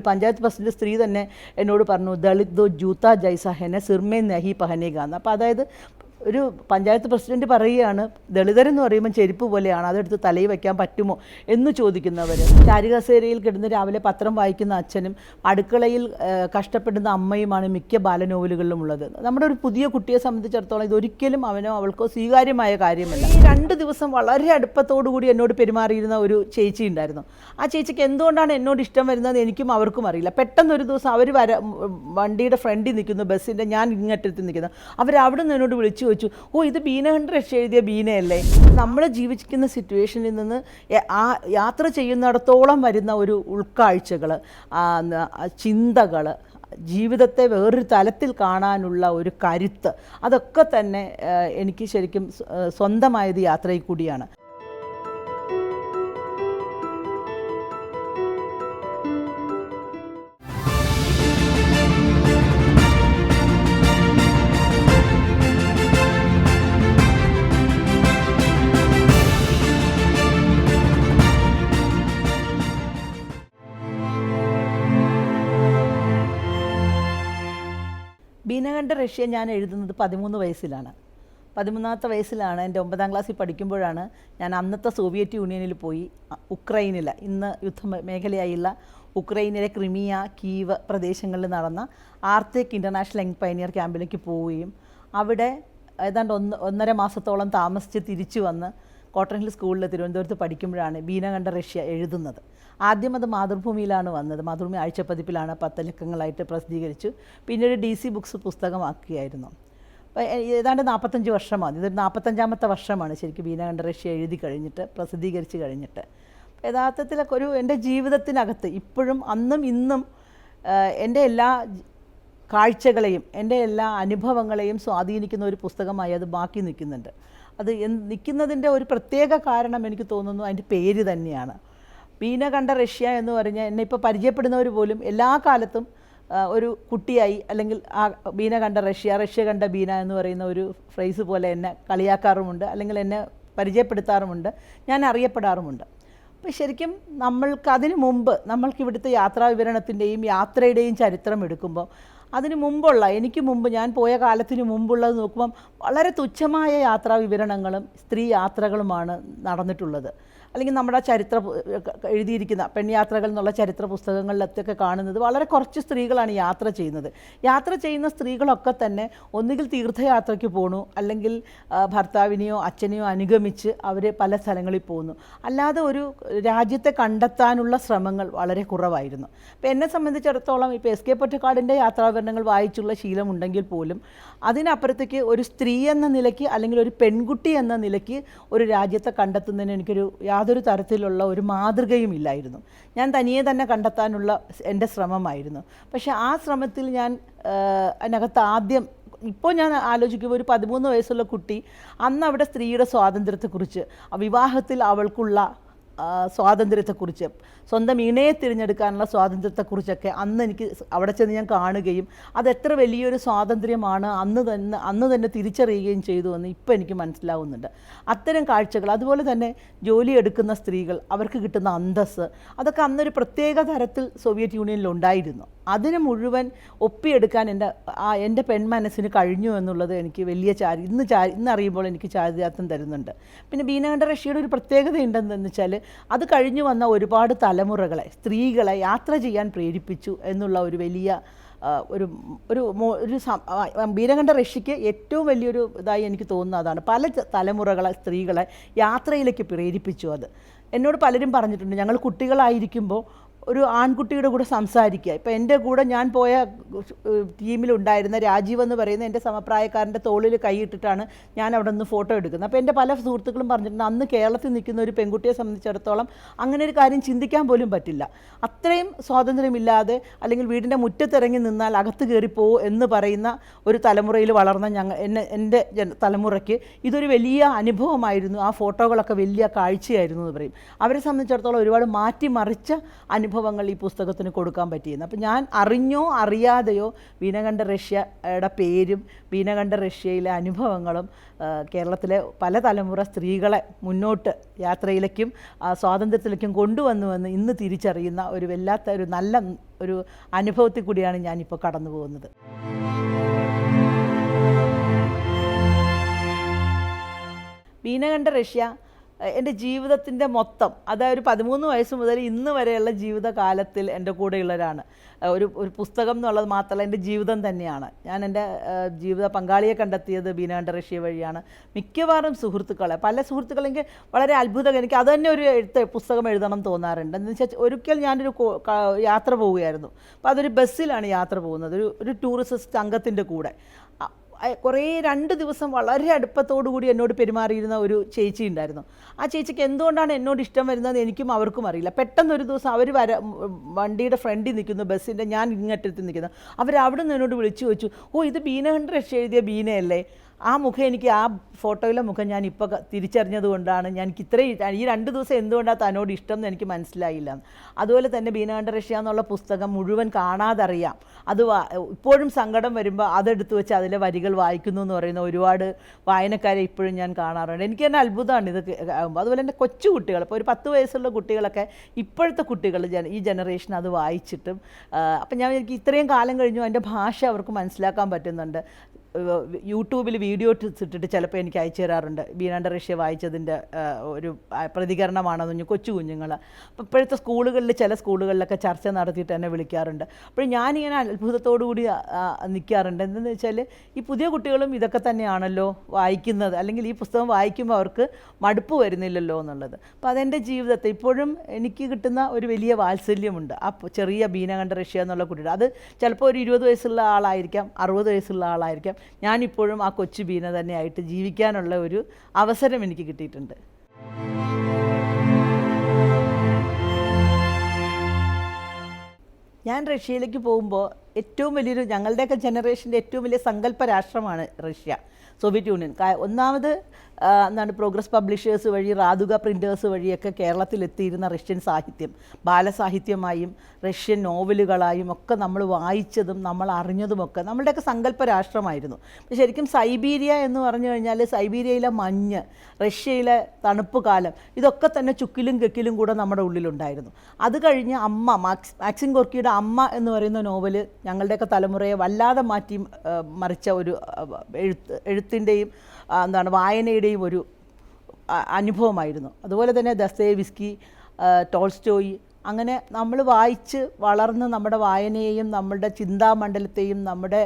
Panchayat president സ്ത്രീ തന്നെ എന്നോട് പറഞ്ഞു ദളിത് ദോ ജൂത്ത ജൈസ ഹെനെ സിർമേ നഹി പഹനേക എന്ന്. അപ്പോൾ അതായത് ഒരു പഞ്ചായത്ത് പ്രസിഡന്റ് പറയുകയാണ് ദളിതരെന്ന് പറയുമ്പോൾ ചെരുപ്പ് പോലെയാണ് അതെടുത്ത് തലയിൽ വയ്ക്കാൻ പറ്റുമോ എന്ന് ചോദിക്കുന്നവർ ചാരികസേരയിൽ കിടന്ന് രാവിലെ പത്രം വായിക്കുന്ന അച്ഛനും അടുക്കളയിൽ കഷ്ടപ്പെടുന്ന അമ്മയുമാണ് മിക്ക ബാലനോവലുകളിലും ഉള്ളത് നമ്മുടെ ഒരു പുതിയ കുട്ടിയെ സംബന്ധിച്ചിടത്തോളം ഇതൊരിക്കലും അവനോ അവൾക്കോ സ്വീകാര്യമായ കാര്യമല്ല. ഈ രണ്ട് ദിവസം വളരെ അടുപ്പത്തോടു കൂടി എന്നോട് പെരുമാറിയിരുന്ന ഒരു ചേച്ചി ഉണ്ടായിരുന്നു. ആ ചേച്ചിക്ക് എന്തുകൊണ്ടാണ് എന്നോട് ഇഷ്ടം വരുന്നത് എനിക്കും അവർക്കും അറിയില്ല. പെട്ടെന്ന് ഒരു ദിവസം അവർ വര വണ്ടിയുടെ ഫ്രണ്ടിൽ നിൽക്കുന്നു ബസ്സിന്റെ ഞാൻ ഇങ്ങോട്ടെത്തി നിൽക്കുന്നു. അവർ നിന്ന് എന്നോട് വിളിച്ചു ചോദിച്ചു ഓ ഇത് ബീന ഹണ്ട് രക്ഷ എഴുതിയ ബീനയല്ലേ? നമ്മൾ ജീവിക്കുന്ന സിറ്റുവേഷനിൽ നിന്ന് ആ യാത്ര ചെയ്യുന്നിടത്തോളം വരുന്ന ഒരു ഉൾക്കാഴ്ചകൾ ചിന്തകൾ ജീവിതത്തെ വേറൊരു തലത്തിൽ കാണാനുള്ള ഒരു കരുത്ത് അതൊക്കെ തന്നെ എനിക്ക് ശരിക്കും സ്വന്തമായത് യാത്രയിൽ കൂടിയാണ്. ബീനകണ്ഠ റഷ്യ ഞാൻ എഴുതുന്നത് പതിമൂന്ന് വയസ്സിലാണ്. പതിമൂന്നാമത്തെ വയസ്സിലാണ് എന്റെ ഒമ്പതാം ക്ലാസ്സിൽ പഠിക്കുമ്പോഴാണ് ഞാൻ അന്നത്തെ സോവിയറ്റ് യൂണിയനിൽ പോയി ഉക്രൈനിൽ. ഇന്ന് യുദ്ധ മേഖലയായുള്ള ഉക്രൈനിലെ ക്രിമിയ കീവ് പ്രദേശങ്ങളിൽ നടന്ന ആർത്തേക്ക് ഇന്റർനാഷണൽ യങ് പൈനിയർ ക്യാമ്പിലേക്ക് പോവുകയും അവിടെ ഏതാണ്ട് ഒന്ന് ഒന്നര മാസത്തോളം താമസിച്ച് തിരിച്ചു വന്ന് കോട്ടൺ ഹിൽ സ്കൂളിൽ തിരുവനന്തപുരത്ത് പഠിക്കുമ്പോഴാണ് ബീനകണ്ഠ റഷ്യ എഴുതുന്നത്. ആദ്യം അത് മാതൃഭൂമിയിലാണ് വന്നത്. മാതൃഭൂമി ആഴ്ചപ്പതിപ്പിലാണ് പത്ത് ലക്കങ്ങളായിട്ട് പ്രസിദ്ധീകരിച്ചു. പിന്നീട് ഡി സി ബുക്സ് പുസ്തകമാക്കിയായിരുന്നു. അപ്പോൾ ഏതാണ്ട് നാൽപ്പത്തഞ്ച് വർഷമാണ്. ഇതൊരു നാൽപ്പത്തഞ്ചാമത്തെ വർഷമാണ് ശരിക്കും റഷ്യ എഴുതി കഴിഞ്ഞിട്ട് പ്രസിദ്ധീകരിച്ച് കഴിഞ്ഞിട്ട്. യഥാർത്ഥത്തിലൊക്കെ ഒരു എന്റെ ജീവിതത്തിനകത്ത് ഇപ്പോഴും അന്നും ഇന്നും എന്റെ എല്ലാ കാഴ്ചകളെയും എന്റെ എല്ലാ അനുഭവങ്ങളെയും സ്വാധീനിക്കുന്ന ഒരു പുസ്തകമായി അത് ബാക്കി നിൽക്കുന്നുണ്ട്. അത് നിൽക്കുന്നതിന്റെ ഒരു പ്രത്യേക കാരണം എനിക്ക് തോന്നുന്നു അതിന്റെ പേര് തന്നെയാണ്. ബീന കണ്ട റഷ്യ എന്ന് പറഞ്ഞാൽ എന്നെ ഇപ്പോൾ പരിചയപ്പെടുന്നവർ പോലും എല്ലാ കാലത്തും ഒരു കുട്ടിയായി അല്ലെങ്കിൽ ആ ബീന കണ്ട റഷ്യ റഷ്യ കണ്ട ബീന എന്ന് പറയുന്ന ഒരു ഫ്രേസ് പോലെ എന്നെ കളിയാക്കാറുമുണ്ട് അല്ലെങ്കിൽ എന്നെ പരിചയപ്പെടുത്താറുമുണ്ട് ഞാൻ അറിയപ്പെടാറുമുണ്ട്. അപ്പോൾ ശരിക്കും നമ്മൾക്ക് അതിനു മുമ്പ് നമ്മൾക്ക് ഇവിടുത്തെ യാത്രാ വിവരണത്തിന്റെയും യാത്രയുടെയും ചരിത്രം എടുക്കുമ്പോൾ അതിനു മുമ്പുള്ള എനിക്ക് മുമ്പ് ഞാൻ പോയ കാലത്തിന് മുമ്പുള്ളത് നോക്കുമ്പം വളരെ തുച്ഛമായ യാത്രാ വിവരണങ്ങളും സ്ത്രീ യാത്രകളുമാണ് നടന്നിട്ടുള്ളത്. അല്ലെങ്കിൽ നമ്മുടെ ചരിത്ര എഴുതിയിരിക്കുന്ന പെൺയാത്രകൾ എന്നുള്ള ചരിത്ര പുസ്തകങ്ങളിലൊക്കെ കാണുന്നത് വളരെ കുറച്ച് സ്ത്രീകളാണ് യാത്ര ചെയ്യുന്നത്. യാത്ര ചെയ്യുന്ന സ്ത്രീകളൊക്കെ തന്നെ ഒന്നുകിൽ തീർത്ഥയാത്രയ്ക്ക് പോണു അല്ലെങ്കിൽ ഭർത്താവിനെയോ അച്ഛനെയോ അനുഗമിച്ച് അവർ പല സ്ഥലങ്ങളിൽ പോകുന്നു അല്ലാതെ ഒരു രാജ്യത്തെ കണ്ടെത്താനുള്ള ശ്രമങ്ങൾ വളരെ കുറവായിരുന്നു. അപ്പോൾ എന്നെ സംബന്ധിച്ചിടത്തോളം ഇപ്പോൾ എസ് കെ പൊറ്റക്കാടിന്റെ യാത്രാവിവരണങ്ങൾ വായിച്ചുള്ള ശീലമുണ്ടെങ്കിൽ പോലും അതിനപ്പുറത്തേക്ക് ഒരു സ്ത്രീ എന്ന നിലയ്ക്ക് അല്ലെങ്കിൽ ഒരു പെൺകുട്ടി എന്ന നിലയ്ക്ക് ഒരു രാജ്യത്തെ കണ്ടെത്തുന്നതിന് എനിക്കൊരു യാതൊരു തരത്തിലുള്ള ഒരു മാതൃകയും ഇല്ലായിരുന്നു. ഞാൻ തനിയെ തന്നെ കണ്ടെത്താനുള്ള എന്റെ ശ്രമമായിരുന്നു. പക്ഷേ ആ ശ്രമത്തിൽ ഞാൻ അതിനകത്ത് ആദ്യം ഇപ്പോൾ ഞാൻ ആലോചിക്കുമ്പോൾ ഒരു പതിമൂന്ന് വയസ്സുള്ള കുട്ടി അന്ന് അവിടെ സ്ത്രീയുടെ സ്വാതന്ത്ര്യത്തെക്കുറിച്ച് വിവാഹത്തിൽ അവൾക്കുള്ള സ്വാതന്ത്ര്യത്തെക്കുറിച്ച്. സ്വന്തം ഇണയെ തിരഞ്ഞെടുക്കാനുള്ള സ്വാതന്ത്ര്യത്തെക്കുറിച്ചൊക്കെ അന്ന് എനിക്ക് അവിടെ ചെന്ന് ഞാൻ കാണുകയും അത് എത്ര വലിയൊരു സ്വാതന്ത്ര്യമാണ് അന്ന് തന്നെ അന്ന് തന്നെ തിരിച്ചറിയുകയും ചെയ്തു എന്ന് ഇപ്പം എനിക്ക് മനസ്സിലാവുന്നുണ്ട്. അത്തരം കാഴ്ചകൾ അതുപോലെ തന്നെ ജോലി എടുക്കുന്ന സ്ത്രീകൾ അവർക്ക് കിട്ടുന്ന അന്തസ് അതൊക്കെ അന്നൊരു പ്രത്യേക തരത്തിൽ സോവിയറ്റ് യൂണിയനിൽ ഉണ്ടായിരുന്നു. അതിന് മുഴുവൻ ഒപ്പിയെടുക്കാൻ എന്റെ ആ എന്റെ പെൺ പെൺമനസ്സിന് കഴിഞ്ഞു എന്നുള്ളത് എനിക്ക് വലിയ ചാരി ഇന്ന് ചാ ഇന്ന് അറിയുമ്പോൾ എനിക്ക് ചാരിതാർത്ഥം തരുന്നുണ്ട്. പിന്നെ ബീനകണ്ഠ റഷ്യയുടെ ഒരു പ്രത്യേകത ഉണ്ടെന്ന് വെച്ചാൽ അത് കഴിഞ്ഞു വന്ന ഒരുപാട് തലമുറകളെ സ്ത്രീകളെ യാത്ര ചെയ്യാൻ പ്രേരിപ്പിച്ചു എന്നുള്ള ഒരു വലിയ ഒരു ഒരു ഒരു വീരകണ്ഠ ഋഷിക്ക് ഏറ്റവും വലിയൊരു ഇതായി എനിക്ക് തോന്നുന്ന അതാണ്. പല തലമുറകളെ സ്ത്രീകളെ യാത്രയിലേക്ക് പ്രേരിപ്പിച്ചു അത്. എന്നോട് പലരും പറഞ്ഞിട്ടുണ്ട് ഞങ്ങൾ കുട്ടികളായിരിക്കുമ്പോൾ ഒരു ആൺകുട്ടിയുടെ കൂടെ സംസാരിക്കുക. ഇപ്പം എന്റെ കൂടെ ഞാൻ പോയ ടീമിലുണ്ടായിരുന്ന രാജീവ് എന്ന് പറയുന്ന എന്റെ സമപ്രായക്കാരന്റെ തോളിൽ കൈയിട്ടിട്ടാണ് ഞാൻ അവിടെ നിന്ന് ഫോട്ടോ എടുക്കുന്നത്. അപ്പോൾ എന്റെ പല സുഹൃത്തുക്കളും പറഞ്ഞിട്ടുണ്ട് അന്ന് കേരളത്തിൽ നിൽക്കുന്ന ഒരു പെൺകുട്ടിയെ സംബന്ധിച്ചിടത്തോളം അങ്ങനെ ഒരു കാര്യം ചിന്തിക്കാൻ പോലും പറ്റില്ല. അത്രയും സ്വാതന്ത്ര്യമില്ലാതെ അല്ലെങ്കിൽ വീടിന്റെ മുറ്റത്തിറങ്ങി നിന്നാൽ അകത്ത് കയറിപ്പോ എന്ന് പറയുന്ന ഒരു തലമുറയിൽ വളർന്ന ഞങ്ങൾ എന്നെ എന്റെ തലമുറയ്ക്ക് ഇതൊരു വലിയ അനുഭവമായിരുന്നു. ആ ഫോട്ടോകളൊക്കെ വലിയ കാഴ്ചയായിരുന്നു എന്ന് പറയും. അവരെ സംബന്ധിച്ചിടത്തോളം ഒരുപാട് മാറ്റിമറിച്ച അനു അനുഭവങ്ങൾ ഈ പുസ്തകത്തിന് കൊടുക്കാൻ പറ്റിയിരുന്നു അപ്പം ഞാൻ അറിഞ്ഞോ അറിയാതെയോ വീനകണ്ഠ റഷ്യയുടെ പേരും വീനകണ്ഠ റഷ്യയിലെ അനുഭവങ്ങളും കേരളത്തിലെ പല തലമുറ സ്ത്രീകളെ മുന്നോട്ട് യാത്രയിലേക്കും സ്വാതന്ത്ര്യത്തിലേക്കും കൊണ്ടുവന്നുവെന്ന് ഇന്ന് തിരിച്ചറിയുന്ന ഒരു വല്ലാത്ത ഒരു നല്ല ഒരു അനുഭവത്തിൽ കൂടിയാണ് ഞാനിപ്പോൾ കടന്നു പോകുന്നത്. വീനകണ്ഠ റഷ്യ എന്റെ ജീവിതത്തിന്റെ മൊത്തം അതായത് പതിമൂന്ന് വയസ്സ് മുതൽ ഇന്ന് വരെയുള്ള ജീവിതകാലത്തിൽ എന്റെ കൂടെയുള്ളവരാണ്. ഒരു ഒരു പുസ്തകം എന്നുള്ളത് മാത്രമല്ല എന്റെ ജീവിതം തന്നെയാണ്. ഞാൻ എന്റെ ജീവിത പങ്കാളിയെ കണ്ടെത്തിയത് ബീനാണ്ട റഷ്യ വഴിയാണ്. മിക്കവാറും സുഹൃത്തുക്കളെ പല സുഹൃത്തുക്കളെങ്കിൽ വളരെ അത്ഭുതം എനിക്ക് അത് തന്നെ ഒരു എഴുത്ത് പുസ്തകം എഴുതണം തോന്നാറുണ്ട്. എന്ന് വെച്ചാൽ ഒരിക്കൽ ഞാനൊരു യാത്ര പോവുകയായിരുന്നു. അപ്പോൾ അതൊരു ബസ്സിലാണ് യാത്ര പോകുന്നത് ഒരു ഒരു ടൂറിസ്റ്റ് സംഘത്തിന്റെ കൂടെ. കുറേ രണ്ട് ദിവസം വളരെ അടുപ്പത്തോടു കൂടി എന്നോട് പെരുമാറിയിരുന്ന ഒരു ചേച്ചി ഉണ്ടായിരുന്നു. ആ ചേച്ചിക്ക് എന്തുകൊണ്ടാണ് എന്നോട് ഇഷ്ടം വരുന്നത് എനിക്കും അവർക്കും അറിയില്ല. പെട്ടെന്ന് ഒരു ദിവസം അവർ വര വണ്ടിയുടെ ഫ്രണ്ടിൽ നിൽക്കുന്നു ബസ്സിന്റെ ഞാൻ ഇങ്ങോട്ടെടുത്ത് നിൽക്കുന്നു. അവർ അവിടെ നിന്ന് എന്നോട് വിളിച്ചു വെച്ചു ഓ ഇത് ബീന ഹൺഡ്രഡ് എഴുതിയ ബീനയല്ലേ? ആ മുഖം എനിക്ക് ആ ഫോട്ടോയിലെ മുഖം ഞാൻ ഇപ്പോൾ തിരിച്ചറിഞ്ഞത് കൊണ്ടാണ് ഞാൻ ഇത്രയും ഈ രണ്ട് ദിവസം എന്തുകൊണ്ടാണ് തന്നോട് ഇഷ്ടം എന്ന് എനിക്ക് മനസ്സിലായില്ല. അതുപോലെ തന്നെ ബീനാണ്ട റഷ്യ എന്നുള്ള പുസ്തകം മുഴുവൻ കാണാതറിയാം. അത് ഇപ്പോഴും സങ്കടം വരുമ്പോൾ അതെടുത്ത് വെച്ച് അതിലെ വരികൾ വായിക്കുന്നു എന്ന് പറയുന്ന ഒരുപാട് വായനക്കാരെ ഇപ്പോഴും ഞാൻ കാണാറുണ്ട്. എനിക്ക് തന്നെ അത്ഭുതമാണ് ഇത് ആകുമ്പോൾ അതുപോലെ തന്നെ കൊച്ചു കുട്ടികൾ ഇപ്പോൾ ഒരു പത്ത് വയസ്സുള്ള കുട്ടികളൊക്കെ ഇപ്പോഴത്തെ കുട്ടികൾ ഈ ജനറേഷൻ അത് വായിച്ചിട്ടും അപ്പം ഞാൻ എനിക്ക് ഇത്രയും കാലം കഴിഞ്ഞു അതിന്റെ ഭാഷ അവർക്ക് മനസ്സിലാക്കാൻ പറ്റുന്നുണ്ട്. യൂട്യൂബിൽ വീഡിയോ ഇട്ടിട്ട് ചിലപ്പോൾ എനിക്ക് അയച്ചു തരാറുണ്ട്. ബീനാണ്ട റഷ്യ വായിച്ചതിന്റെ ഒരു പ്രതികരണമാണെന്ന് പറഞ്ഞു കൊച്ചു കുഞ്ഞുങ്ങൾ അപ്പോൾ ഇപ്പോഴത്തെ സ്കൂളുകളിൽ ചില സ്കൂളുകളിലൊക്കെ ചർച്ച നടത്തിയിട്ട് എന്നെ വിളിക്കാറുണ്ട്. അപ്പോൾ ഞാനിങ്ങനെ അത്ഭുതത്തോടു കൂടി നിൽക്കാറുണ്ട്. എന്തെന്ന് വെച്ചാൽ ഈ പുതിയ കുട്ടികളും ഇതൊക്കെ തന്നെയാണല്ലോ വായിക്കുന്നത്. അല്ലെങ്കിൽ ഈ പുസ്തകം വായിക്കുമ്പോൾ അവർക്ക് മടുപ്പ് വരുന്നില്ലല്ലോ എന്നുള്ളത്. അപ്പോൾ അതെന്റെ ജീവിതത്തെ ഇപ്പോഴും എനിക്ക് കിട്ടുന്ന ഒരു വലിയ വാത്സല്യമുണ്ട്. ആ ചെറിയ ബീനകണ്ഠ റഷ്യ എന്നുള്ള കുട്ടികൾ അത് ചിലപ്പോൾ ഒരു ഇരുപത് വയസ്സുള്ള ആളായിരിക്കാം അറുപത് വയസ്സുള്ള ആളായിരിക്കാം. ഞാനിപ്പോഴും ആ കൊച്ചു ബീന തന്നെയായിട്ട് ജീവിക്കാനുള്ള ഒരു അവസരം എനിക്ക് കിട്ടിയിട്ടുണ്ട്. ഞാൻ റഷ്യയിലേക്ക് പോകുമ്പോൾ ഏറ്റവും വലിയൊരു ഞങ്ങളുടെയൊക്കെ ജനറേഷന്റെ ഏറ്റവും വലിയ സങ്കല്പ രാഷ്ട്രമാണ് റഷ്യ സോവിയറ്റ് യൂണിയൻ. ഒന്നാമത് എന്താണ് പ്രോഗ്രസ് പബ്ലിഷേഴ്സ് വഴി റാതുക പ്രിന്റേഴ്സ് വഴിയൊക്കെ കേരളത്തിലെത്തിയിരുന്ന റഷ്യൻ സാഹിത്യം. ബാലസാഹിത്യമായും റഷ്യൻ നോവലുകളായും ഒക്കെ നമ്മൾ വായിച്ചതും നമ്മൾ അറിഞ്ഞതുമൊക്കെ നമ്മളുടെയൊക്കെ സങ്കല്പ രാഷ്ട്രമായിരുന്നു ശരിക്കും സൈബീരിയ എന്ന് പറഞ്ഞു കഴിഞ്ഞാൽ സൈബീരിയയിലെ മഞ്ഞ് റഷ്യയിലെ തണുപ്പ് കാലം ഇതൊക്കെ തന്നെ ചുക്കിലും കെക്കിലും കൂടെ നമ്മുടെ ഉള്ളിലുണ്ടായിരുന്നു. അത് കഴിഞ്ഞ് അമ്മ മാക്സ് മാക്സിൻ ഗോർക്കിയുടെ അമ്മ എന്ന് പറയുന്ന നോവൽ ഞങ്ങളുടെയൊക്കെ തലമുറയെ വല്ലാതെ മാറ്റി മറിച്ച ഒരു എഴുത്ത് എഴുത്തിന്റെയും എന്താണ് വായനയുടെയും ഒരു അനുഭവമായിരുന്നു. അതുപോലെ തന്നെ ദസ്തേവിസ്കി ടോൾസ്റ്റോയി അങ്ങനെ നമ്മൾ വായിച്ച് വളർന്ന് നമ്മുടെ വായനയെയും നമ്മുടെ ചിന്താമണ്ഡലത്തെയും നമ്മുടെ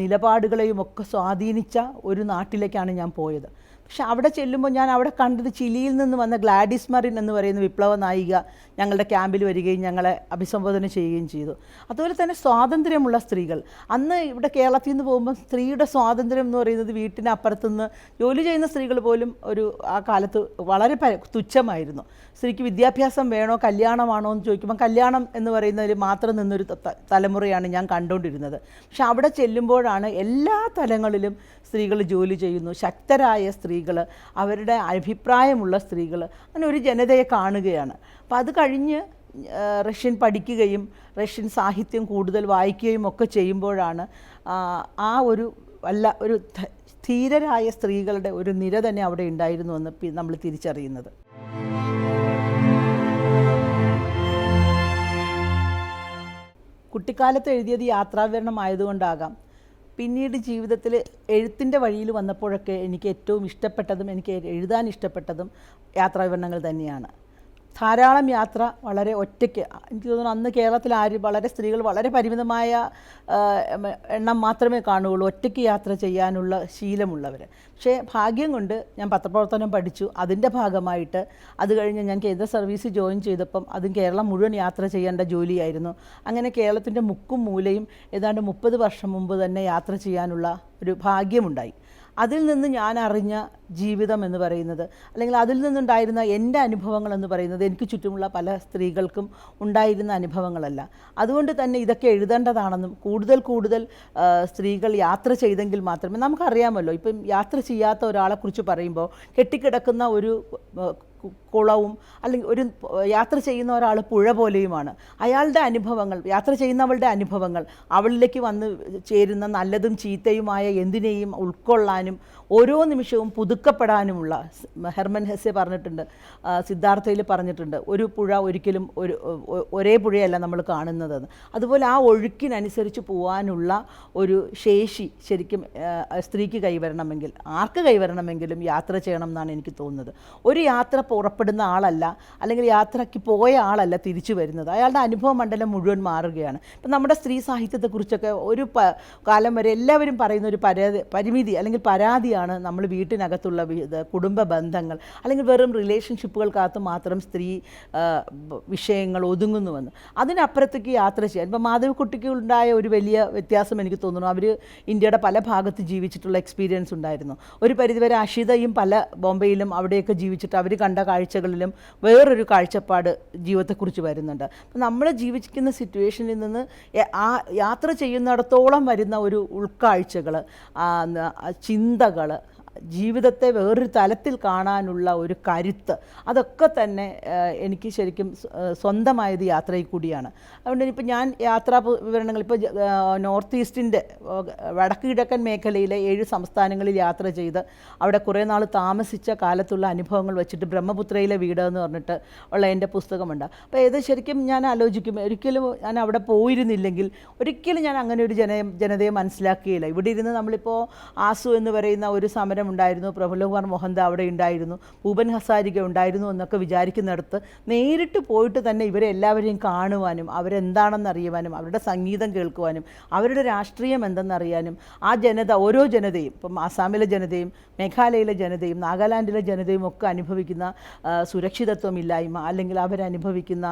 നിലപാടുകളെയും ഒക്കെ സ്വാധീനിച്ച ഒരു നാട്ടിലേക്കാണ് ഞാൻ പോയത്. പക്ഷെ അവിടെ ചെല്ലുമ്പോൾ ഞാൻ അവിടെ കണ്ടത് ചിലിയിൽ നിന്ന് വന്ന ഗ്ലാഡിസ് മറിൻ എന്ന് പറയുന്ന വിപ്ലവ നായിക ഞങ്ങളുടെ ക്യാമ്പിൽ വരികയും ഞങ്ങളെ അഭിസംബോധന ചെയ്യുകയും ചെയ്തു. അതുപോലെ തന്നെ സ്വാതന്ത്ര്യമുള്ള സ്ത്രീകൾ. അന്ന് ഇവിടെ കേരളത്തിൽ നിന്ന് പോകുമ്പോൾ സ്ത്രീയുടെ സ്വാതന്ത്ര്യം എന്ന് പറയുന്നത് വീട്ടിന് അപ്പുറത്തുനിന്ന് ജോലി ചെയ്യുന്ന സ്ത്രീകൾ പോലും ഒരു ആ കാലത്ത് വളരെ തുച്ഛമായിരുന്നു. സ്ത്രീക്ക് വിദ്യാഭ്യാസം വേണോ കല്യാണമാണോ എന്ന് ചോദിക്കുമ്പോൾ കല്യാണം എന്ന് പറയുന്നതിൽ മാത്രം നിന്നൊരു തലമുറയാണ് ഞാൻ കണ്ടുകൊണ്ടിരുന്നത്. പക്ഷെ അവിടെ ചെല്ലുമ്പോഴാണ് എല്ലാ തലങ്ങളിലും സ്ത്രീകൾ ജോലി ചെയ്യുന്നു. ശക്തരായ സ്ത്രീകൾ അവരുടെ അഭിപ്രായമുള്ള സ്ത്രീകൾ അങ്ങനെ ഒരു ജനതയെ കാണുകയാണ്. അപ്പോൾ അത് കഴിഞ്ഞ് റഷ്യൻ പഠിക്കുകയും റഷ്യൻ സാഹിത്യം കൂടുതൽ വായിക്കുകയും ഒക്കെ ചെയ്യുമ്പോഴാണ് ആ, ഒരു വല്ല ഒരു ധീരരായ സ്ത്രീകളുടെ ഒരു നിര തന്നെ അവിടെ ഉണ്ടായിരുന്നു എന്ന് നമ്മൾ തിരിച്ചറിയുന്നത്. കുട്ടിക്കാലത്ത് എഴുതിയത് യാത്രാവിവരണം ആയതുകൊണ്ടാകാം. പിന്നീട് ജീവിതത്തിൽ എഴുത്തിന്റെ വഴിയിൽ വന്നപ്പോഴൊക്കെ എനിക്ക് ഏറ്റവും ഇഷ്ടപ്പെട്ടതും എനിക്ക് എഴുതാൻ ഇഷ്ടപ്പെട്ടതും യാത്രാവിവരണങ്ങൾ തന്നെയാണ്. ധാരാളം യാത്ര വളരെ ഒറ്റയ്ക്ക്. എനിക്ക് തോന്നുന്നു അന്ന് കേരളത്തിൽ ആര് വളരെ സ്ത്രീകൾ വളരെ പരിമിതമായ എണ്ണം മാത്രമേ കാണുകയുള്ളൂ. ഒറ്റയ്ക്ക് യാത്ര ചെയ്യാനുള്ള ശീലമുള്ളവർ പക്ഷേ ഭാഗ്യം കൊണ്ട് ഞാൻ പത്രപ്രവർത്തനം പഠിച്ചു. അതിന്റെ ഭാഗമായിട്ട് അത് കഴിഞ്ഞ് ഞാൻ കേന്ദ്ര സർവീസ് ജോയിൻ ചെയ്തപ്പം അതും കേരളം മുഴുവൻ യാത്ര ചെയ്യേണ്ട ജോലിയായിരുന്നു. അങ്ങനെ കേരളത്തിന്റെ മുക്കും മൂലയും ഏതാണ്ട് മുപ്പത് വർഷം മുമ്പ് തന്നെ യാത്ര ചെയ്യാനുള്ള ഒരു ഭാഗ്യമുണ്ടായി. അതിൽ നിന്ന് ഞാൻ അറിഞ്ഞ ജീവിതം എന്ന് പറയുന്നത് അല്ലെങ്കിൽ അതിൽ നിന്നുണ്ടായിരുന്ന എന്റെ അനുഭവങ്ങൾ എന്ന് പറയുന്നത് എനിക്ക് ചുറ്റുമുള്ള പല സ്ത്രീകൾക്കും ഉണ്ടായിരുന്ന അനുഭവങ്ങളല്ല. അതുകൊണ്ട് തന്നെ ഇതൊക്കെ എഴുതേണ്ടതാണെന്നും കൂടുതൽ കൂടുതൽ സ്ത്രീകൾ യാത്ര ചെയ്തെങ്കിൽ മാത്രമേ നമുക്കറിയാമല്ലോ. ഇപ്പം യാത്ര ചെയ്യാത്ത ഒരാളെക്കുറിച്ച് പറയുമ്പോൾ കെട്ടിക്കിടക്കുന്ന ഒരു കുളവും അല്ലെങ്കിൽ ഒരു യാത്ര ചെയ്യുന്ന ഒരാൾ പുഴ പോലെയുമാണ്. അയാളുടെ അനുഭവങ്ങൾ യാത്ര ചെയ്യുന്നവളുടെ അനുഭവങ്ങൾ അവളിലേക്ക് വന്ന് ചേരുന്ന നല്ലതും ചീത്തയുമായ എന്തിനേയും ഉൾക്കൊള്ളാനും ഓരോ നിമിഷവും പുതുക്കപ്പെടാനുമുള്ള ഹെർമൻ ഹെസ്സെ പറഞ്ഞിട്ടുണ്ട് സിദ്ധാർത്ഥയിൽ പറഞ്ഞിട്ടുണ്ട് ഒരു പുഴ ഒരിക്കലും ഒരു ഒരേ പുഴയല്ല നമ്മൾ കാണുന്നതെന്ന്. അതുപോലെ ആ ഒഴുക്കിനനുസരിച്ച് പോകാനുള്ള ഒരു ശേഷി ശരിക്കും സ്ത്രീക്ക് കൈവരണമെങ്കിൽ ആർക്ക് കൈവരണമെങ്കിലും യാത്ര ചെയ്യണം എന്നാണ് എനിക്ക് തോന്നുന്നത്. ഒരു യാത്ര പുറപ്പെടുന്ന ആളല്ല അല്ലെങ്കിൽ യാത്രയ്ക്ക് പോയ ആളല്ല തിരിച്ചു വരുന്നത്. അയാളുടെ അനുഭവ മണ്ഡലം മുഴുവൻ മാറുകയാണ്. ഇപ്പം നമ്മുടെ സ്ത്രീ സാഹിത്യത്തെക്കുറിച്ചൊക്കെ ഒരു കാലം വരെ എല്ലാവരും പറയുന്ന ഒരു പരാതി പരിമിതി അല്ലെങ്കിൽ പരാതിയാണ് നമ്മൾ വീട്ടിനകത്തുള്ള കുടുംബ ബന്ധങ്ങൾ അല്ലെങ്കിൽ വെറും റിലേഷൻഷിപ്പുകൾക്കകത്ത് മാത്രം സ്ത്രീ വിഷയങ്ങൾ ഒതുങ്ങുന്നുവെന്ന്. അതിനപ്പുറത്തേക്ക് യാത്ര ചെയ്യാൻ. ഇപ്പം മാധവിക്കുട്ടിക്ക് ഉണ്ടായ ഒരു വലിയ വ്യത്യാസം എനിക്ക് തോന്നുന്നു. അവർ ഇന്ത്യയുടെ പല ഭാഗത്ത് ജീവിച്ചിട്ടുള്ള എക്സ്പീരിയൻസ് ഉണ്ടായിരുന്നു. ഒരു പരിധിവരെ അഷിതയും പല ബോംബെയിലും അവിടെയൊക്കെ ജീവിച്ചിട്ട് അവർ കണ്ട കാഴ്ചകളിലും വേറൊരു കാഴ്ചപ്പാട് ജീവിതത്തെക്കുറിച്ച് വരുന്നുണ്ട്. അപ്പം നമ്മൾ ജീവിക്കുന്ന സിറ്റുവേഷനിൽ നിന്ന് ആ യാത്ര ചെയ്യുന്നിടത്തോളം വരുന്ന ഒരു ഉൾക്കാഴ്ചകൾ ചിന്തകൾ ജീവിതത്തെ വേറൊരു തലത്തിൽ കാണാനുള്ള ഒരു കരുത്ത്. അതൊക്കെ തന്നെ എനിക്ക് ശരിക്കും സ്വന്തമായത് യാത്രയിൽ കൂടിയാണ്. അതുകൊണ്ട് ഇപ്പോൾ ഞാൻ യാത്രാ വിവരണങ്ങൾ ഇപ്പോൾ നോർത്ത് ഈസ്റ്റിന്റെ വടക്ക് കിഴക്കൻ മേഖലയിലെ ഏഴ് സംസ്ഥാനങ്ങളിൽ യാത്ര ചെയ്ത് അവിടെ കുറേ നാൾ താമസിച്ച കാലത്തുള്ള അനുഭവങ്ങൾ വെച്ചിട്ട് ബ്രഹ്മപുത്രയിലെ വീട് എന്ന് പറഞ്ഞിട്ട് ഉള്ള എന്റെ പുസ്തകമുണ്ട്. അപ്പോൾ ഇത് ശരിക്കും ഞാൻ ആലോചിക്കും ഒരിക്കലും ഞാൻ അവിടെ പോയിരുന്നില്ലെങ്കിൽ ഒരിക്കലും ഞാൻ അങ്ങനെ ഒരു ജന ജനതയെ മനസ്സിലാക്കുകയില്ല ഇവിടെ ഇരുന്ന് നമ്മളിപ്പോൾ ആസു എന്ന് പറയുന്ന ഒരു സമരം ഉണ്ടായിരുന്നു പ്രഫുല്ലകുമാർ മോഹന്ത അവിടെ ഉണ്ടായിരുന്നു ഭൂപൻ ഹസാരിക ഉണ്ടായിരുന്നു എന്നൊക്കെ വിചാരിക്കുന്നിടത്ത് നേരിട്ട് പോയിട്ട് തന്നെ ഇവരെ എല്ലാവരെയും കാണുവാനും അവരെന്താണെന്ന് അറിയുവാനും അവരുടെ സംഗീതം കേൾക്കുവാനും അവരുടെ രാഷ്ട്രീയം എന്തെന്നറിയാനും ആ ജനത ഓരോ ജനതയും ഇപ്പം ആസാമിലെ ജനതയും മേഘാലയയിലെ ജനതയും നാഗാലാൻഡിലെ ജനതയും ഒക്കെ അനുഭവിക്കുന്ന സുരക്ഷിതത്വം സുരക്ഷിതത്വമില്ലായ്മ അല്ലെങ്കിൽ അവരനുഭവിക്കുന്ന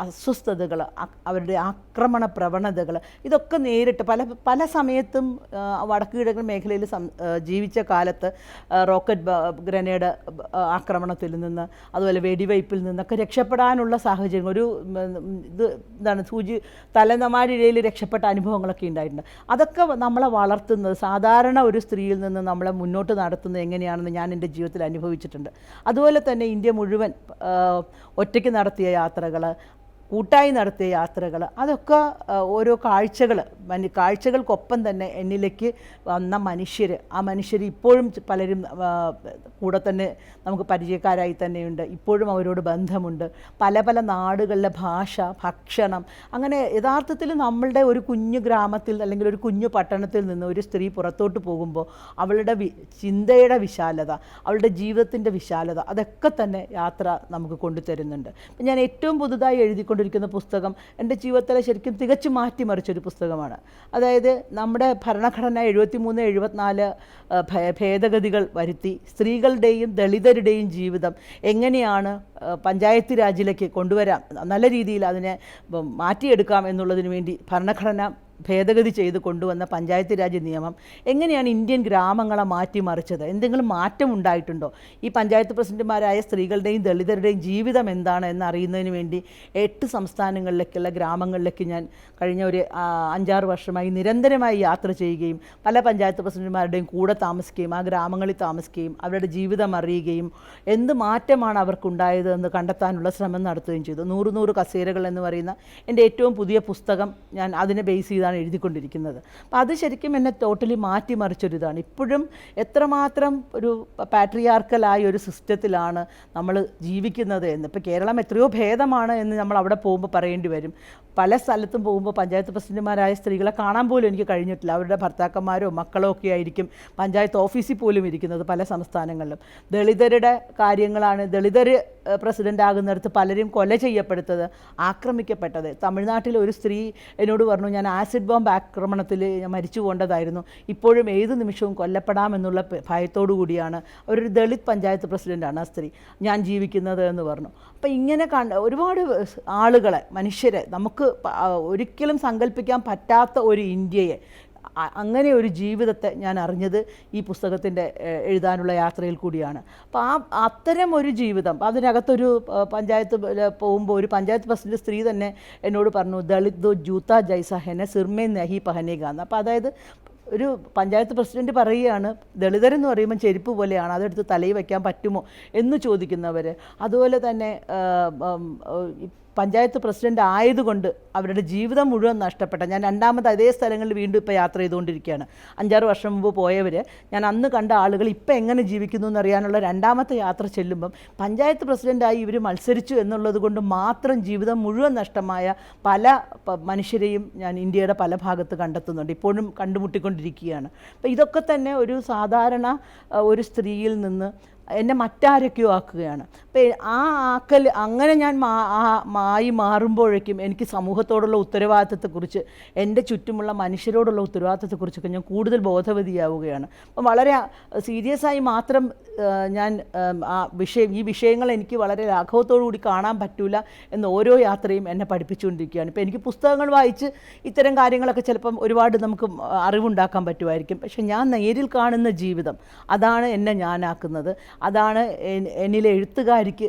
അസ്വസ്ഥതകൾ അവരുടെ ആക്രമണ പ്രവണതകൾ ഇതൊക്കെ നേരിട്ട് പല പല സമയത്തും വടക്കു കിഴക്കൻ മേഖലയിൽ സം- കാലം ജീവിച്ച കാലത്ത് റോക്കറ്റ് ഗ്രനേഡ് ആക്രമണത്തിൽ നിന്ന് അതുപോലെ വെടിവയ്പ്പിൽ നിന്നൊക്കെ രക്ഷപ്പെടാനുള്ള സാഹചര്യം ഒരു ഇത് എന്താണ് സൂചി തലനമാരിഴയിൽ രക്ഷപ്പെട്ട അനുഭവങ്ങളൊക്കെ ഉണ്ടായിട്ടുണ്ട്. അതൊക്കെ നമ്മളെ വളർത്തുന്നത് സാധാരണ ഒരു സ്ത്രീയിൽ നിന്ന് നമ്മളെ മുന്നോട്ട് നടത്തുന്നത് എങ്ങനെയാണെന്ന് ഞാൻ എന്റെ ജീവിതത്തിൽ അനുഭവിച്ചിട്ടുണ്ട്. അതുപോലെ തന്നെ ഇന്ത്യ മുഴുവൻ ഒറ്റയ്ക്ക് നടത്തിയ യാത്രകൾ കൂട്ടായി നടത്തിയ യാത്രകൾ. അതൊക്കെ ഓരോ കാഴ്ചകൾ മനു കാഴ്ചകൾക്കൊപ്പം തന്നെ എന്നിലേക്ക് വന്ന മനുഷ്യർ ആ മനുഷ്യർ ഇപ്പോഴും പലരും കൂടെ തന്നെ നമുക്ക് പരിചയക്കാരായി തന്നെയുണ്ട്. ഇപ്പോഴും അവരോട് ബന്ധമുണ്ട്. പല പല നാടുകളിലെ ഭാഷ ഭക്ഷണം അങ്ങനെ യഥാർത്ഥത്തിൽ നമ്മളുടെ ഒരു കുഞ്ഞു ഗ്രാമത്തിൽ അല്ലെങ്കിൽ ഒരു കുഞ്ഞു പട്ടണത്തിൽ നിന്ന് ഒരു സ്ത്രീ പുറത്തോട്ട് പോകുമ്പോൾ അവളുടെ ചിന്തയുടെ വിശാലത അവളുടെ ജീവിതത്തിന്റെ വിശാലത അതൊക്കെ തന്നെ യാത്ര നമുക്ക് കൊണ്ടുതരുന്നുണ്ട്. ഞാൻ ഏറ്റവും പുതുതായി എഴുതിക്കൊണ്ടിരിക്കുന്ന പുസ്തകം എന്റെ ജീവിതത്തിലെ ശരിക്കും തികച്ചു മാറ്റിമറിച്ചൊരു പുസ്തകമാണ്. അതായത് നമ്മുടെ ഭരണഘടന എഴുപത്തി മൂന്ന് എഴുപത്തിനാല് ഭേദഗതികൾ വരുത്തി സ്ത്രീകളുടെയും ദളിതരുടെയും ജീവിതം എങ്ങനെയാണ് പഞ്ചായത്ത് രാജിലേക്ക് കൊണ്ടുവരാം നല്ല രീതിയിൽ അതിനെ മാറ്റിയെടുക്കാം എന്നുള്ളതിന് വേണ്ടി ഭരണഘടന ഭേദഗതി ചെയ്ത് കൊണ്ടുവന്ന പഞ്ചായത്ത് രാജ് നിയമം എങ്ങനെയാണ് ഇന്ത്യൻ ഗ്രാമങ്ങളെ മാറ്റിമറിച്ചത്? എന്തെങ്കിലും മാറ്റം ഉണ്ടായിട്ടുണ്ടോ? ഈ പഞ്ചായത്ത് പ്രസിഡന്റുമാരായ സ്ത്രീകളുടെയും ദളിതരുടെയും ജീവിതം എന്താണ് എന്നറിയുന്നതിന് വേണ്ടി എട്ട് സംസ്ഥാനങ്ങളിലേക്കുള്ള ഗ്രാമങ്ങളിലേക്ക് ഞാൻ കഴിഞ്ഞ ഒരു അഞ്ചാറ് വർഷമായി നിരന്തരമായി യാത്ര ചെയ്യുകയും പല പഞ്ചായത്ത് പ്രസിഡന്റുമാരുടെയും കൂടെ താമസിക്കുകയും ആ ഗ്രാമങ്ങളിൽ താമസിക്കുകയും അവരുടെ ജീവിതം അറിയുകയും എന്ത് മാറ്റമാണ് അവർക്കുണ്ടായത് എന്ന് കണ്ടെത്താനുള്ള ശ്രമം നടത്തുകയും ചെയ്തു. നൂറ് നൂറ് കസേരകൾ എന്ന് പറയുന്ന എന്റെ ഏറ്റവും പുതിയ പുസ്തകം ഞാൻ അതിനെ ബേസ് ചെയ്താണ് എഴുതിക്കൊണ്ടിരിക്കുന്നത്. അപ്പോൾ അത് ശരിക്കും എന്നെ ടോട്ടലി മാറ്റിമറിച്ചൊരിതാണ്. ഇപ്പോഴും എത്രമാത്രം ഒരു പാട്രിയാർക്കലായ ഒരു സിസ്റ്റത്തിലാണ് നമ്മൾ ജീവിക്കുന്നത് എന്ന്. ഇപ്പോൾ കേരളം എത്രയോ ഭേദമാണ് എന്ന് നമ്മൾ അവിടെ പോകുമ്പോൾ പറയേണ്ടി വരും. പല സ്ഥലത്തും പോകുമ്പോൾ പഞ്ചായത്ത് പ്രസിഡന്റുമാരായ സ്ത്രീകളെ കാണാൻ പോലും എനിക്ക് കഴിഞ്ഞിട്ടില്ല. അവരുടെ ഭർത്താക്കന്മാരോ മക്കളോ ഒക്കെ ആയിരിക്കും പഞ്ചായത്ത് ഓഫീസിൽ പോലും ഇരിക്കുന്നത് പല സംസ്ഥാനങ്ങളിലും. ദളിതരുടെ കാര്യങ്ങളാണ് ദളിതർ പ്രസിഡന്റ് ആകുന്നിടത്ത് പലരും കൊല ചെയ്യപ്പെടുത്തത് ആക്രമിക്കപ്പെട്ടത്. തമിഴ്നാട്ടിൽ ഒരു സ്ത്രീ എന്നോട് പറഞ്ഞു ഞാൻ ആസിഡ് ബോംബ് ആക്രമണത്തിൽ ഞാൻ മരിച്ചു പോകേണ്ടതായിരുന്നു. ഇപ്പോഴും ഏത് നിമിഷവും കൊല്ലപ്പെടാമെന്നുള്ള ഭയത്തോടു കൂടിയാണ് അവരൊരു ദളിത് പഞ്ചായത്ത് പ്രസിഡന്റാണ് ആ സ്ത്രീ. ഞാൻ ജീവിക്കുന്നത് എന്ന് പറഞ്ഞു. അപ്പം ഇങ്ങനെ കണ്ട ഒരുപാട് ആളുകളെ മനുഷ്യരെ നമുക്ക് ഒരിക്കലും സങ്കല്പിക്കാൻ പറ്റാത്ത ഒരു ഇന്ത്യയെ. അങ്ങനെ ഒരു ജീവിതത്തെ ഞാൻ അറിഞ്ഞത് ഈ പുസ്തകത്തിന്റെ എഴുതാനുള്ള യാത്രയിൽ കൂടിയാണ്. അപ്പോൾ ആ അത്തരം ഒരു ജീവിതം അതിനകത്തൊരു പഞ്ചായത്ത് പോകുമ്പോൾ ഒരു പഞ്ചായത്ത് പ്രസിഡന്റ് സ്ത്രീ തന്നെ എന്നോട് പറഞ്ഞു ദളിത് ദോ ജൂത്ത ജൈസ ഹെന സിർമേ നഹി പഹനേ ഗാന്ന് അപ്പോൾ അതായത് ഒരു പഞ്ചായത്ത് പ്രസിഡന്റ് പറയുകയാണ് ദളിതരെന്ന് പറയുമ്പോൾ ചെരുപ്പ് പോലെയാണ് അതെടുത്ത് തലയിൽ വയ്ക്കാൻ പറ്റുമോ എന്ന് ചോദിക്കുന്നവർ അതുപോലെ തന്നെ പഞ്ചായത്ത് പ്രസിഡന്റ് ആയതുകൊണ്ട് അവരുടെ ജീവിതം മുഴുവൻ നഷ്ടപ്പെട്ട ഞാൻ രണ്ടാമത് അതേ സ്ഥലങ്ങളിൽ വീണ്ടും ഇപ്പോൾ യാത്ര ചെയ്തുകൊണ്ടിരിക്കുകയാണ്. അഞ്ചാറ് വർഷം മുമ്പ് പോയവർ ഞാൻ അന്ന് കണ്ട ആളുകൾ ഇപ്പം എങ്ങനെ ജീവിക്കുന്നു എന്നറിയാനുള്ള രണ്ടാമത്തെ യാത്ര ചെല്ലുമ്പം പഞ്ചായത്ത് പ്രസിഡന്റായി ഇവർ മത്സരിച്ചു എന്നുള്ളത് കൊണ്ട് മാത്രം ജീവിതം മുഴുവൻ നഷ്ടമായ പല മനുഷ്യരെയും ഞാൻ ഇന്ത്യയുടെ പല ഭാഗത്ത് കണ്ടെത്തുന്നുണ്ട്. ഇപ്പോഴും കണ്ടുമുട്ടിക്കൊണ്ടിരിക്കുകയാണ്. അപ്പോൾ ഇതൊക്കെ തന്നെ ഒരു സാധാരണ ഒരു സ്ത്രീയിൽ നിന്ന് എന്നെ മറ്റാരൊക്കെയോ ആക്കുകയാണ്. അപ്പോൾ ആ ആക്കൽ അങ്ങനെ ഞാൻ മാ മായി മാറുമ്പോഴേക്കും എനിക്ക് സമൂഹത്തോടുള്ള ഉത്തരവാദിത്തത്തെക്കുറിച്ച് എന്റെ ചുറ്റുമുള്ള മനുഷ്യരോടുള്ള ഉത്തരവാദിത്തത്തെക്കുറിച്ചൊക്കെ ഞാൻ കൂടുതൽ ബോധവതിയാവുകയാണ്. അപ്പം വളരെ സീരിയസ് ആയി മാത്രം ഞാൻ ആ വിഷയം ഈ വിഷയങ്ങൾ എനിക്ക് വളരെ കൂടി കാണാൻ പറ്റൂല എന്ന് ഓരോ യാത്രയും എന്നെ പഠിപ്പിച്ചുകൊണ്ടിരിക്കുകയാണ്. ഇപ്പോൾ എനിക്ക് പുസ്തകങ്ങൾ വായിച്ച് ഇത്തരം കാര്യങ്ങളൊക്കെ ചിലപ്പം ഒരുപാട് നമുക്ക് അറിവുണ്ടാക്കാൻ പറ്റുമായിരിക്കും. പക്ഷെ ഞാൻ നേരിൽ കാണുന്ന ജീവിതം അതാണ് എന്നെ ഞാനാക്കുന്നത്. അതാണ് എന്നിലെ എഴുത്തുകാരിക്ക്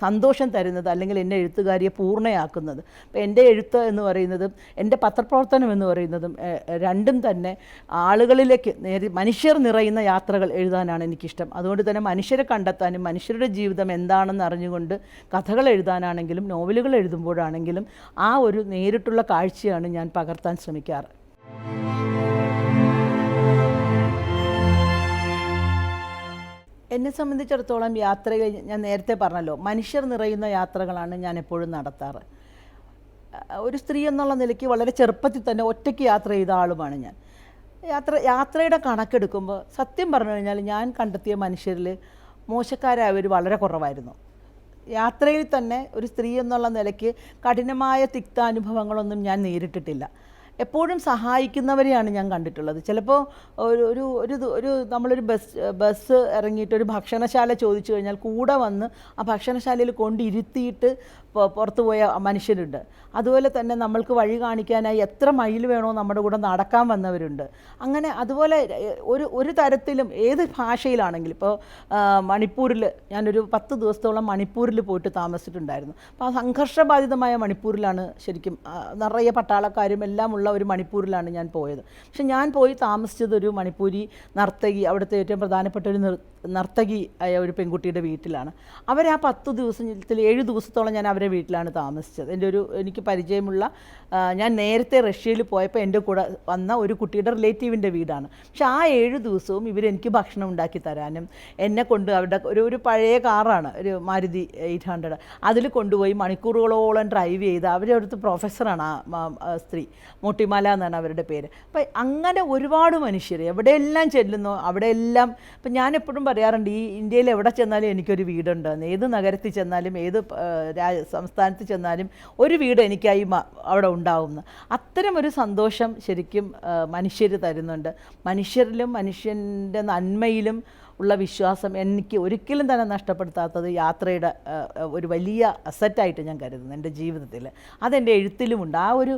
സന്തോഷം തരുന്നത് അല്ലെങ്കിൽ എന്റെ എഴുത്തുകാരിയെ പൂർണയാക്കുന്നത്. അപ്പോൾ എന്റെ എഴുത്ത് എന്ന് പറയുന്നതും എന്റെ പത്രപ്രവർത്തനം എന്ന് പറയുന്നതും രണ്ടും തന്നെ ആളുകളിലേക്ക് നേരി മനുഷ്യർ നിറയുന്ന യാത്രകൾ എഴുതാനാണ് എനിക്കിഷ്ടം. അതുകൊണ്ട് തന്നെ മനുഷ്യരെ കണ്ടെത്താനും മനുഷ്യരുടെ ജീവിതം എന്താണെന്ന് അറിഞ്ഞുകൊണ്ട് കഥകൾ എഴുതാനാണെങ്കിലും നോവലുകൾ എഴുതുമ്പോഴാണെങ്കിലും ആ ഒരു നേരിട്ടുള്ള കാഴ്ചയാണ് ഞാൻ പകർത്താൻ ശ്രമിക്കാറ്. എന്നെ സംബന്ധിച്ചിടത്തോളം യാത്രകൾ ഞാൻ നേരത്തെ പറഞ്ഞല്ലോ മനുഷ്യർ നിറയുന്ന യാത്രകളാണ് ഞാൻ എപ്പോഴും നടത്താറ്. ഒരു സ്ത്രീ എന്നുള്ള നിലയ്ക്ക് വളരെ ചെറുപ്പത്തിൽ തന്നെ ഒറ്റയ്ക്ക് യാത്ര ചെയ്ത ആളുമാണ് ഞാൻ. യാത്ര യാത്രയുടെ കണക്കെടുക്കുമ്പോൾ സത്യം പറഞ്ഞു കഴിഞ്ഞാൽ ഞാൻ കണ്ടെത്തിയ മനുഷ്യരിൽ മോശക്കാരായവർ വളരെ കുറവായിരുന്നു. യാത്രയിൽ തന്നെ ഒരു സ്ത്രീ എന്നുള്ള നിലയ്ക്ക് കഠിനമായ തിക്താനുഭവങ്ങളൊന്നും ഞാൻ നേരിട്ടിട്ടില്ല. എപ്പോഴും സഹായിക്കുന്നവരെയാണ് ഞാൻ കണ്ടിട്ടുള്ളത്. ചിലപ്പോൾ ഒരു ഒരു ഒരു ഒരു നമ്മളൊരു ബസ് ബസ് ഇറങ്ങിയിട്ട് ഒരു ഭക്ഷണശാല ചോദിച്ചു കഴിഞ്ഞാൽ കൂടെ വന്ന് ആ ഭക്ഷണശാലയിൽ കൊണ്ടിരുത്തിയിട്ട് പുറത്തു പോയ മനുഷ്യരുണ്ട്. അതുപോലെ തന്നെ നമ്മൾക്ക് വഴി കാണിക്കാനായി എത്ര മൈൽ വേണോ നമ്മുടെ കൂടെ നടക്കാൻ വന്നവരുണ്ട്. അങ്ങനെ അതുപോലെ ഒരു ഒരു തരത്തിലും ഏത് ഭാഷയിലാണെങ്കിലും ഇപ്പോൾ മണിപ്പൂരിൽ ഞാനൊരു പത്ത് ദിവസത്തോളം മണിപ്പൂരിൽ പോയിട്ട് താമസിച്ചിട്ടുണ്ടായിരുന്നു. അപ്പോൾ ആ സംഘർഷബാധിതമായ മണിപ്പൂരിലാണ് ശരിക്കും നിറയെ പട്ടാളക്കാരും എല്ലാം ഉള്ള ഒരു മണിപ്പൂരിലാണ് ഞാൻ പോയത്. പക്ഷെ ഞാൻ പോയി താമസിച്ചത് ഒരു മണിപ്പൂരി നർത്തകി അവിടുത്തെ ഏറ്റവും പ്രധാനപ്പെട്ട ഒരു നർത്തകി ആയ ഒരു പെൺകുട്ടിയുടെ വീട്ടിലാണ്. അവർ ആ പത്ത് ദിവസത്തിൽ ഏഴ് ദിവസത്തോളം ഞാൻ അവരെ വീട്ടിലാണ് താമസിച്ചത്. എന്റെ ഒരു എനിക്ക് പരിചയമുള്ള ഞാൻ നേരത്തെ റഷ്യയിൽ പോയപ്പോൾ എന്റെ കൂടെ വന്ന ഒരു കുട്ടിയുടെ റിലേറ്റീവിന്റെ വീടാണ്. പക്ഷെ ആ ഏഴ് ദിവസവും ഇവരെനിക്ക് ഭക്ഷണം ഉണ്ടാക്കി തരാനും എന്നെ കൊണ്ട് അവരുടെ ഒരു ഒരു പഴയ കാറാണ് ഒരു മാരുതി എയ്റ്റ് ഹൺഡ്രഡ്. അതിൽ കൊണ്ടുപോയി മണിക്കൂറുകളോളം ഡ്രൈവ് ചെയ്ത് അവരുടെ അടുത്ത് പ്രൊഫസറാണ് ആ സ്ത്രീ. മോട്ടിമാല എന്നാണ് അവരുടെ പേര്. അപ്പം അങ്ങനെ ഒരുപാട് മനുഷ്യർ എവിടെയെല്ലാം ചെല്ലുന്നു അവിടെയെല്ലാം ഇപ്പം ഞാൻ എപ്പോഴും പറയാറുണ്ട് ഈ ഇന്ത്യയിൽ എവിടെ ചെന്നാലും എനിക്കൊരു വീടുണ്ട്. ഏത് നഗരത്തിൽ ചെന്നാലും ഏത് സംസ്ഥാനത്ത് ചെന്നാലും ഒരു വീട് എനിക്കായി അവിടെ ഉണ്ടാവുമെന്ന് അത്തരം ഒരു സന്തോഷം ശരിക്കും മനുഷ്യർ തരുന്നുണ്ട്. മനുഷ്യരിലും മനുഷ്യന്റെ നന്മയിലും ഉള്ള വിശ്വാസം എനിക്ക് ഒരിക്കലും തന്നെ നഷ്ടപ്പെടുത്താത്തത് യാത്രയുടെ ഒരു വലിയ അസറ്റായിട്ട് ഞാൻ കരുതുന്നു എന്റെ ജീവിതത്തിൽ. അതെന്റെ എഴുത്തിലുമുണ്ട്. ആ ഒരു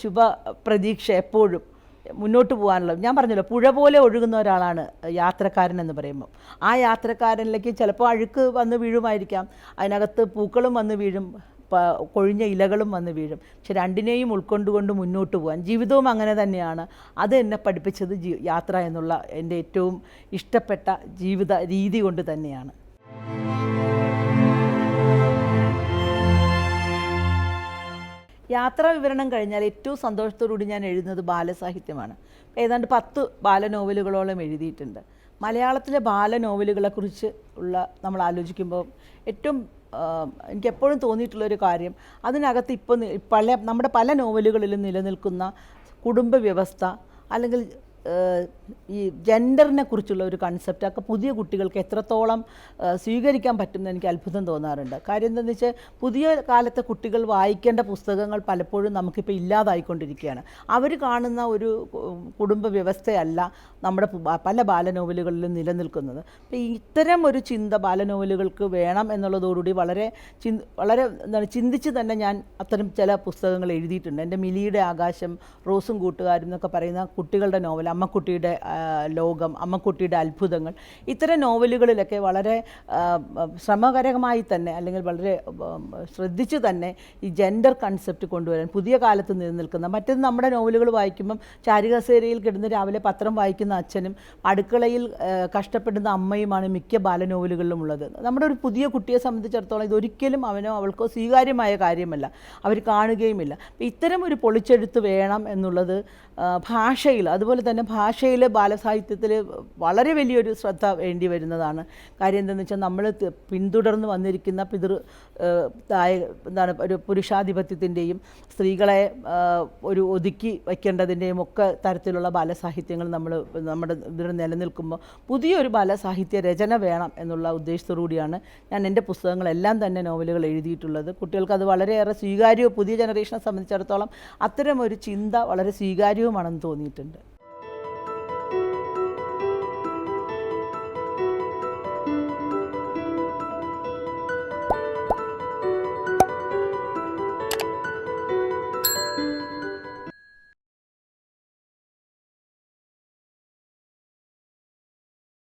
ശുഭ പ്രതീക്ഷ എപ്പോഴും മുന്നോട്ട് പോകാനുള്ള ഞാൻ പറഞ്ഞല്ലോ പുഴ പോലെ ഒഴുകുന്ന ഒരാളാണ് യാത്രക്കാരൻ എന്ന് പറയുമ്പോൾ. ആ യാത്രക്കാരനിലേക്ക് ചിലപ്പോൾ അഴുക്ക് വന്ന് വീഴുമായിരിക്കാം. അതിനകത്ത് പൂക്കളും വന്ന് വീഴും കൊഴിഞ്ഞ ഇലകളും വന്ന് വീഴും. പക്ഷെ രണ്ടിനെയും ഉൾക്കൊണ്ടുകൊണ്ട് മുന്നോട്ട് പോകാൻ ജീവിതവും അങ്ങനെ തന്നെയാണ്. അത് എന്നെ പഠിപ്പിച്ചത് യാത്ര എന്നുള്ള എന്റെ ഏറ്റവും ഇഷ്ടപ്പെട്ട ജീവിത രീതി കൊണ്ട് തന്നെയാണ്. യാത്രാ വിവരണം കഴിഞ്ഞാൽ ഏറ്റവും സന്തോഷത്തോടുകൂടി ഞാൻ എഴുതുന്നത് ബാലസാഹിത്യമാണ്. ഏതാണ്ട് പത്ത് ബാലനോവലുകളോളം എഴുതിയിട്ടുണ്ട്. മലയാളത്തിലെ ബാലനോവലുകളെക്കുറിച്ച് ഉള്ള നമ്മൾ ആലോചിക്കുമ്പോൾ ഏറ്റവും എനിക്ക് എപ്പോഴും തോന്നിയിട്ടുള്ളൊരു കാര്യം അതിനകത്ത് ഇപ്പോൾ പല നമ്മുടെ പല നോവലുകളിലും നിലനിൽക്കുന്ന കുടുംബ വ്യവസ്ഥ അല്ലെങ്കിൽ ഈ ജെൻഡറിനെ കുറിച്ചുള്ള ഒരു കൺസെപ്റ്റ് ഒക്കെ പുതിയ കുട്ടികൾക്ക് എത്രത്തോളം സ്വീകരിക്കാൻ പറ്റുമെന്ന് എനിക്ക് അത്ഭുതം തോന്നാറുണ്ട്. കാര്യം എന്താണെന്ന് വെച്ചാൽ പുതിയ കാലത്തെ കുട്ടികൾ വായിക്കേണ്ട പുസ്തകങ്ങൾ പലപ്പോഴും നമുക്കിപ്പോൾ ഇല്ലാതായിക്കൊണ്ടിരിക്കുകയാണ്. അവർ കാണുന്ന ഒരു കുടുംബ വ്യവസ്ഥയല്ല നമ്മുടെ പല ബാലനോവലുകളിലും നിലനിൽക്കുന്നത്. അപ്പോൾ ഇത്തരം ഒരു ചിന്ത ബാലനോവലുകൾക്ക് വേണം എന്നുള്ളതോടുകൂടി വളരെ ചിന് വളരെ എന്താണ് ചിന്തിച്ച് തന്നെ ഞാൻ അത്തരം ചില പുസ്തകങ്ങൾ എഴുതിയിട്ടുണ്ട്. എന്റെ മിലിയുടെ ആകാശം റോസും കൂട്ടുകാരും എന്നൊക്കെ പറയുന്ന കുട്ടികളുടെ നോവൽ അമ്മക്കുട്ടിയുടെ ലോകം അമ്മക്കുട്ടിയുടെ അത്ഭുതങ്ങൾ. ഇത്തരം നോവലുകളിലൊക്കെ വളരെ ശ്രമകരമായി തന്നെ അല്ലെങ്കിൽ വളരെ ശ്രദ്ധിച്ചു തന്നെ ഈ ജെൻഡർ കൺസെപ്റ്റ് കൊണ്ടുവരാൻ പുതിയ കാലത്ത് നിലനിൽക്കുന്ന മറ്റേത് നമ്മുടെ നോവലുകൾ വായിക്കുമ്പം ചാരികസേരയിൽ കിടന്ന് രാവിലെ പത്രം വായിക്കുന്ന അച്ഛനും അടുക്കളയിൽ കഷ്ടപ്പെടുന്ന അമ്മയുമാണ് മിക്ക ബാലനോവലുകളിലും ഉള്ളത്. നമ്മുടെ ഒരു പുതിയ കുട്ടിയെ സംബന്ധിച്ചിടത്തോളം ഇതൊരിക്കലും അവനോ അവൾക്കോ സ്വീകാര്യമായ കാര്യമല്ല. അവർ കാണുകയുമില്ല. ഇത്തരം ഒരു പൊളിച്ചെഴുത്ത് വേണം എന്നുള്ളത് ഭാഷയിൽ അതുപോലെ തന്നെ ഭാഷയിൽ ബാലസാഹിത്യത്തിൽ വളരെ വലിയൊരു ശ്രദ്ധ വേണ്ടി വരുന്നതാണ്. കാര്യം എന്തെന്ന് വെച്ചാൽ നമ്മൾ പിന്തുടർന്ന് വന്നിരിക്കുന്ന പിതൃ എന്താണ് ഒരു പുരുഷാധിപത്യത്തിന്റെയും സ്ത്രീകളെ ഒരു ഒതുക്കി വയ്ക്കേണ്ടതിന്റെയും ഒക്കെ തരത്തിലുള്ള ബാലസാഹിത്യങ്ങൾ നമ്മൾ നമ്മുടെ ഇതിൽ നിലനിൽക്കുമ്പോൾ പുതിയൊരു ബാലസാഹിത്യ രചന വേണം എന്നുള്ള ഉദ്ദേശത്തോടുകൂടിയാണ് ഞാൻ എന്റെ പുസ്തകങ്ങളെല്ലാം തന്നെ നോവലുകൾ എഴുതിയിട്ടുള്ളത്. കുട്ടികൾക്ക് അത് വളരെയേറെ സ്വീകാര്യവും പുതിയ ജനറേഷനെ സംബന്ധിച്ചിടത്തോളം അത്തരം ഒരു ചിന്ത വളരെ സ്വീകാര്യവുമാണെന്ന് തോന്നിയിട്ടുണ്ട്.